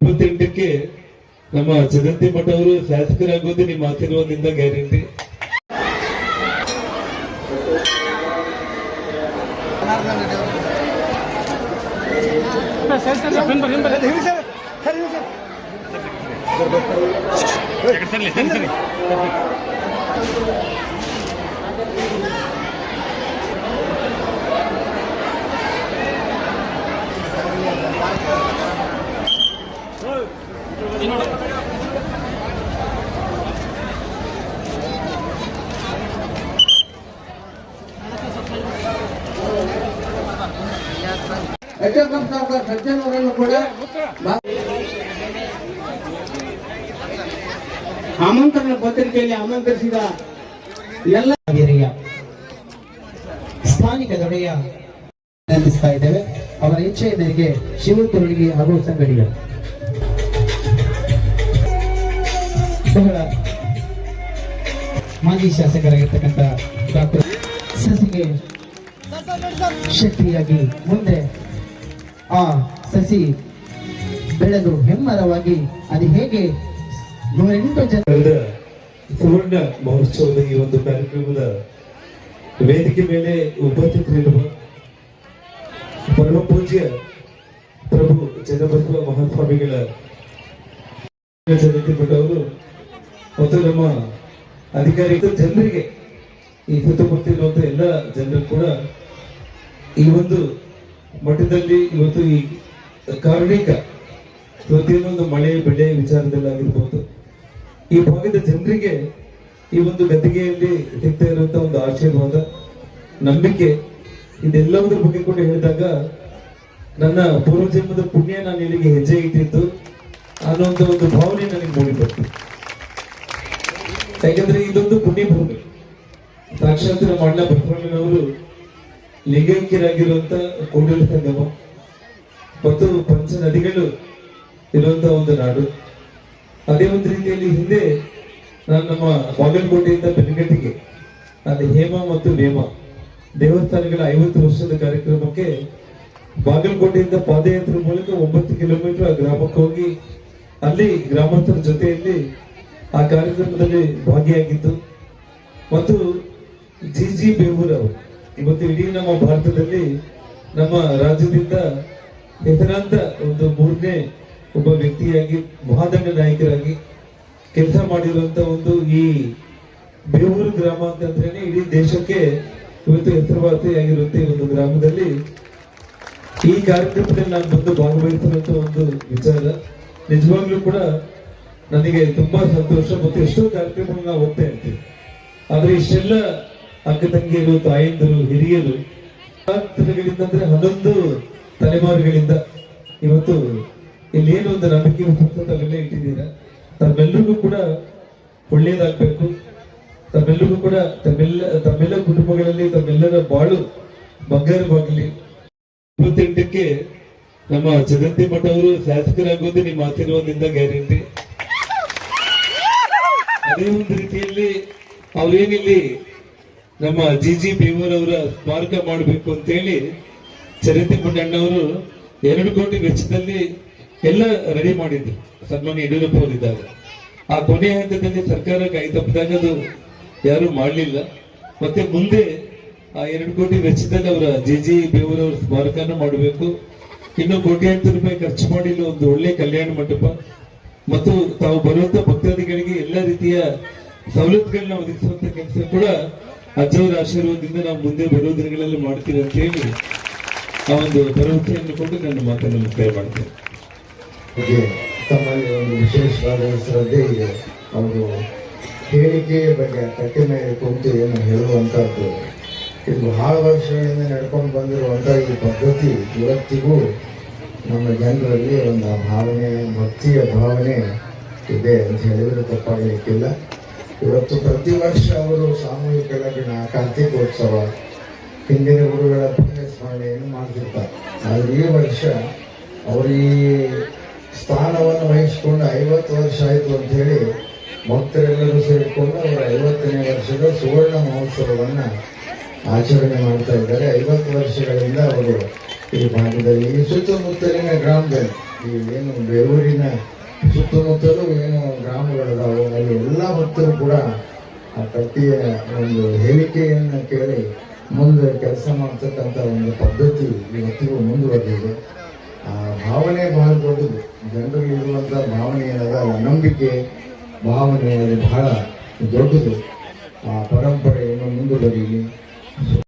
ಇಪ್ಪತ್ತೆಂಟಕ್ಕೆ ನಮ್ಮ ಜಗಂತಿ ಮಠ ಅವರು ಶಾಸಕರಾಗೋದು ನಿಮ್ಮ ಆಶೀರ್ವಾದದಿಂದ ಗ್ಯಾರಂಟಿ. ಎಚ್ ಅವರನ್ನು ಕೂಡ ಆಮಂತ್ರಣ ಪತ್ರಿಕೆಯಲ್ಲಿ ಆಮಂತ್ರಿಸಿದ ಎಲ್ಲ ಸ್ಥಾನಿಕ ದೊಡೆಯ ನಂದಿಸ್ತಾ ಇದ್ದೇವೆ. ಅವರ ಇಚ್ಛೆಯ ಮೇರೆಗೆ ಶಿವತುರುಳಿಗೆ ಹಾಗೂ ಸಂಗಡಿಗರು ಮಾಜಿ ಶಾಸಕರಾಗಿರ್ತಕ್ಕಂಥ ಡಾಕ್ಟರ್ ಸಸಿಗೆ ಶಕ್ತಿಯಾಗಿ ಮುಂದೆ ಆ ಸಸಿ ಬೆಳೆದು ಹೆಮ್ಮರವಾಗಿ ಅದು ಹೇಗೆ ನೂರೆಂಟು ಜನ ಸುವರ್ಣ ಮಹೋತ್ಸವದ ಈ ಒಂದು ಕಾರ್ಯಕ್ರಮದ ವೇದಿಕೆ ಮೇಲೆ ಉಪಸ್ಥಿತರಿರುವ ಪರಮ ಪೂಜ್ಯ ಪ್ರಭು ಚನ್ನಬಸವ ಮಹಾಸ್ವಾಮಿಗಳ ಅವರು ಮತ್ತು ನಮ್ಮ ಅಧಿಕಾರಿ ಜನರಿಗೆ ಈ ಸುತ್ತಮುತ್ತ ಎಲ್ಲ ಜನರು ಕೂಡ ಈ ಒಂದು ಮಠದಲ್ಲಿ ಇವತ್ತು ಈ ಕಾರಣಿಕ ಪ್ರತಿಯೊಂದು ಮಳೆ, ಬೆಳೆ ವಿಚಾರದಲ್ಲಾಗಿರ್ಬೋದು ಈ ಭಾಗದ ಜನರಿಗೆ ಈ ಒಂದು ಗದ್ದಿಗೆಯಲ್ಲಿ ಸಿಗ್ತಾ ಇರುವಂತಹ ಒಂದು ಆಶೀರ್ವಾದ, ನಂಬಿಕೆ ಇದೆಲ್ಲದರ ಬಗ್ಗೆ ಕೂಡ ಹೇಳಿದಾಗ ನನ್ನ ಪೂರ್ವಜನ್ಮದ ಪುಣ್ಯ ನಾನು ಇಲ್ಲಿಗೆ ಹೆಜ್ಜೆ ಇಟ್ಟಿದ್ದು ಅನ್ನೋಂಥ ಒಂದು ಭಾವನೆ ನನಗೆ ಮೂಡಿ ಯಾಕಂದ್ರೆ ಇದೊಂದು ಪುಣ್ಯಭೂಮಿ. ಸಾಕ್ಷಾತ್ ನಮ್ಮ ಅಣ್ಣ ಬಸವಣ್ಣನವರು ಲಿಂಗೈಕ್ಯರಾಗಿರುವಂತ ಕೂಡಲ ಸಂಗಮ ಮತ್ತು ಪಂಚ ನದಿಗಳು ಇರುವಂತ ಒಂದು ನಾಡು. ಅದೇ ಒಂದು ರೀತಿಯಲ್ಲಿ ಹಿಂದೆ ನಾನು ನಮ್ಮ ಬಾಗಲಕೋಟೆಯಿಂದ ಬೆನಗಟ್ಟಿಗೆ ಅಲ್ಲಿ ಹೇಮ ಮತ್ತು ನೇಮ ದೇವಸ್ಥಾನಗಳ ಐವತ್ತು ವರ್ಷದ ಕಾರ್ಯಕ್ರಮಕ್ಕೆ ಬಾಗಲಕೋಟೆಯಿಂದ ಪಾದಯಾತ್ರೆ ಮೂಲಕ ಒಂಬತ್ತು ಕಿಲೋಮೀಟರ್ ಆ ಗ್ರಾಮಕ್ಕೆ ಹೋಗಿ ಅಲ್ಲಿ ಗ್ರಾಮಸ್ಥರ ಜೊತೆಯಲ್ಲಿ ಆ ಕಾರ್ಯಕ್ರಮದಲ್ಲಿ ಭಾಗಿಯಾಗಿದ್ದು, ಮತ್ತು ಜಿ ಜಿ ಬೇವೂರ್ ಅವರು ಇವತ್ತು ಇಡೀ ನಮ್ಮ ಭಾರತದಲ್ಲಿ ನಮ್ಮ ರಾಜ್ಯದಿಂದ ಹೆಸರಾಂತ ಒಂದು ಮೂರನೇ ಒಬ್ಬ ವ್ಯಕ್ತಿಯಾಗಿ, ಮಹಾದಂಡ ನಾಯಕರಾಗಿ ಕೆಲಸ ಮಾಡಿರುವಂತ ಒಂದು ಈ ಬೇವೂರು ಗ್ರಾಮ ಅಂತಂದ್ರೆ ಇಡೀ ದೇಶಕ್ಕೆ ಇವತ್ತು ಹೆಸರುವಾಸಿಯಾಗಿರುತ್ತೆ ಈ ಒಂದು ಗ್ರಾಮದಲ್ಲಿ ಈ ಕಾರ್ಯಕ್ರಮದಲ್ಲಿ ನಾನು ಬಂದು ಭಾಗವಹಿಸಿರುವಂತ ಒಂದು ವಿಚಾರ. ನಿಜವಾಗ್ಲೂ ಕೂಡ ನನಗೆ ತುಂಬಾ ಸಂತೋಷ ಮತ್ತು ಎಷ್ಟೋ ಕಾರ್ಯಕ್ರಮಗಳನ್ನ ನಾವು ಹೋಗ್ತಾ ಇರ್ತೀವಿ. ಆದ್ರೆ ಇಷ್ಟೆಲ್ಲ ಅಕ್ಕ ತಂಗಿಯರು, ತಾಯಂದಿರು, ಹಿರಿಯರು ಅಂದ್ರೆ ಹನ್ನೊಂದು ತಲೆಮಾರುಗಳಿಂದ ಇವತ್ತು ಇಲ್ಲಿ ಏನು ಒಂದು ನಂಬಿಕೆ ತಾವೆಲ್ಲ ಇಟ್ಟಿದ್ದೀರಾ? ತಮ್ಮೆಲ್ಲರಿಗೂ ಕೂಡ ಒಳ್ಳೇದಾಗಬೇಕು. ತಮ್ಮೆಲ್ಲರಿಗೂ ಕೂಡ ತಮ್ಮೆಲ್ಲ ತಮ್ಮೆಲ್ಲ ಕುಟುಂಬಗಳಲ್ಲಿ ತಮ್ಮೆಲ್ಲರ ಬಾಳು ಬಂಗಾರವಾಗಲಿ. ಇಪ್ಪತ್ತೆಂಟಕ್ಕೆ ನಮ್ಮ ಜಗಂತಿ ಮಠ ಅವರು ಶಾಸಕರಾಗೋದು ನಿಮ್ಮ ಆಶೀರ್ವಾದದಿಂದ ಗ್ಯಾರಂಟಿ. ಅದೇ ರೀತಿಯಲ್ಲಿ ಅವ್ರೇನಿಲ್ಲಿ ನಮ್ಮ ಜಿ ಜಿ ಅವರ ಸ್ಮಾರಕ ಮಾಡಬೇಕು ಅಂತೇಳಿ ಚರಿತ್ರೆ ಪುಟ್ಟಣ್ಣವರು ಎರಡು ಕೋಟಿ ವೆಚ್ಚದಲ್ಲಿ ಎಲ್ಲ ರೆಡಿ ಮಾಡಿದ್ರು. ಸನ್ಮಾನ್ಯ ಯಡಿಯೂರಪ್ಪ ಅವರಿದ್ದಾಗ. ಆ ಕೊನೆಯ ಹಂತದಲ್ಲಿ ಸರ್ಕಾರ ಕೈ ತಪ್ಪಿದಾಗ ಅದು ಯಾರು ಮಾಡಲಿಲ್ಲ. ಮತ್ತೆ ಮುಂದೆ ಆ ಎರಡು ಕೋಟಿ ವೆಚ್ಚದಲ್ಲಿ ಅವರ ಜಿ ಜಿ ಬೇವರವ್ರ ಸ್ಮಾರಕನ ಮಾಡಬೇಕು. ಇನ್ನು ಕೋಟ್ಯಾಂತರ ರೂಪಾಯಿ ಖರ್ಚು ಮಾಡಿಲ್ಲ. ಒಂದು ಒಳ್ಳೆ ಕಲ್ಯಾಣ ಮಂಟಪ. ಮತ್ತು ತಾವು ಬರುವಂತ ಭಕ್ತಾದಿಗಳಿಗೆ ಎಲ್ಲ ರೀತಿಯ ಸವಲತ್ತುಗಳನ್ನ ಒದಗಿಸುವಂತ ಕೆಲಸ ಕೂಡ ಅಜ್ಜವರ ಆಶೀರ್ವಾದದಿಂದ ನಾವು ಮುಂದೆ ಬರುವ ದಿನಗಳಲ್ಲಿ ಮಾಡ್ತೀವಿ ಅಂತ ಹೇಳಿ ಆ ಒಂದು ಭರವಸೆಯನ್ನು ಕೊಟ್ಟು ನನ್ನ ಮಾತನ್ನು ಮುಕ್ತಾಯ ಮಾಡ್ತೇನೆ. ತಮ್ಮಲ್ಲಿ ಒಂದು ವಿಶೇಷವಾದ ಶ್ರದ್ಧೆ ಇದೆ. ಅವರು ಹೇಳಿಕೆಯ ಬಗ್ಗೆ ಕಟ್ಟೆ ಮೇಲೆ ಕುಂತು ಏನು ಹೇಳುವಂಥದ್ದು ಇದು ಬಹಳ ವರ್ಷಗಳಿಂದ ನಡ್ಕೊಂಡು ಬಂದಿರುವಂಥ ಈ ಪದ್ಧತಿ ಇವತ್ತಿಗೂ ನಮ್ಮ ಜನರಲ್ಲಿ ಒಂದು ಭಾವನೆ, ಭಕ್ತಿಯ ಭಾವನೆ ಇದೆ ಅಂತ ಹೇಳಿದ್ರೆ ತಪ್ಪಾಗಲಿಕ್ಕಿಲ್ಲ. ಇವತ್ತು ಪ್ರತಿ ವರ್ಷ ಅವರು ಸಾಮೂಹಿಕ ಲಗ್ನ, ಕಾರ್ತಿಕೋತ್ಸವ, ಹಿಂದಿನ ಗುರುಗಳ ಪುಣ್ಯ ಸ್ಮರಣೆಯನ್ನು ಮಾಡ್ತಿರ್ತಾರೆ. ಆದರೆ ಈ ವರ್ಷ ಅವರು ಈ ಸ್ಥಾನವನ್ನು ವಹಿಸಿಕೊಂಡು ಐವತ್ತು ವರ್ಷ ಆಯಿತು ಹೇಳಿ ಭಕ್ತರೆಲ್ಲರೂ ಸೇರಿಕೊಂಡು ಅವರ ಐವತ್ತನೇ ವರ್ಷದ ಸುವರ್ಣ ಮಹೋತ್ಸವವನ್ನು ಆಚರಣೆ ಮಾಡ್ತಾ ಇದ್ದಾರೆ. ಐವತ್ತು ವರ್ಷಗಳಿಂದ ಅವರು ಈ ಭಾಗದಲ್ಲಿ ಸುತ್ತಮುತ್ತಲಿನ ಗ್ರಾಮದಲ್ಲಿ, ಈ ಏನು ಬೇಲೂರಿನ ಸುತ್ತಮುತ್ತಲೂ ಏನು ಗ್ರಾಮಗಳಿದಾವೆ, ಅಲ್ಲಿ ಎಲ್ಲ ಭಕ್ತರು ಕೂಡ ಆ ಕಟ್ಟಿಯ ಒಂದು ಹೇಳಿಕೆಯನ್ನು ಕೇಳಿ ಮುಂದೆ ಕೆಲಸ ಮಾಡ್ತಕ್ಕಂಥ ಒಂದು ಪದ್ಧತಿ ಇವತ್ತಿಗೂ ಮುಂದುವರೆದಿದೆ. ಆ ಭಾವನೆ ಬಹಳ ದೊಡ್ಡದು. ಜನರಲ್ಲಿ ಇರುವಂಥ ಭಾವನೆ ಏನದ ನಂಬಿಕೆ ಭಾವನೆ ಬಹಳ ದೊಡ್ಡದು. ಆ ಪರಂಪರೆಯನ್ನು ಮುಂದುವರಿಯಲಿ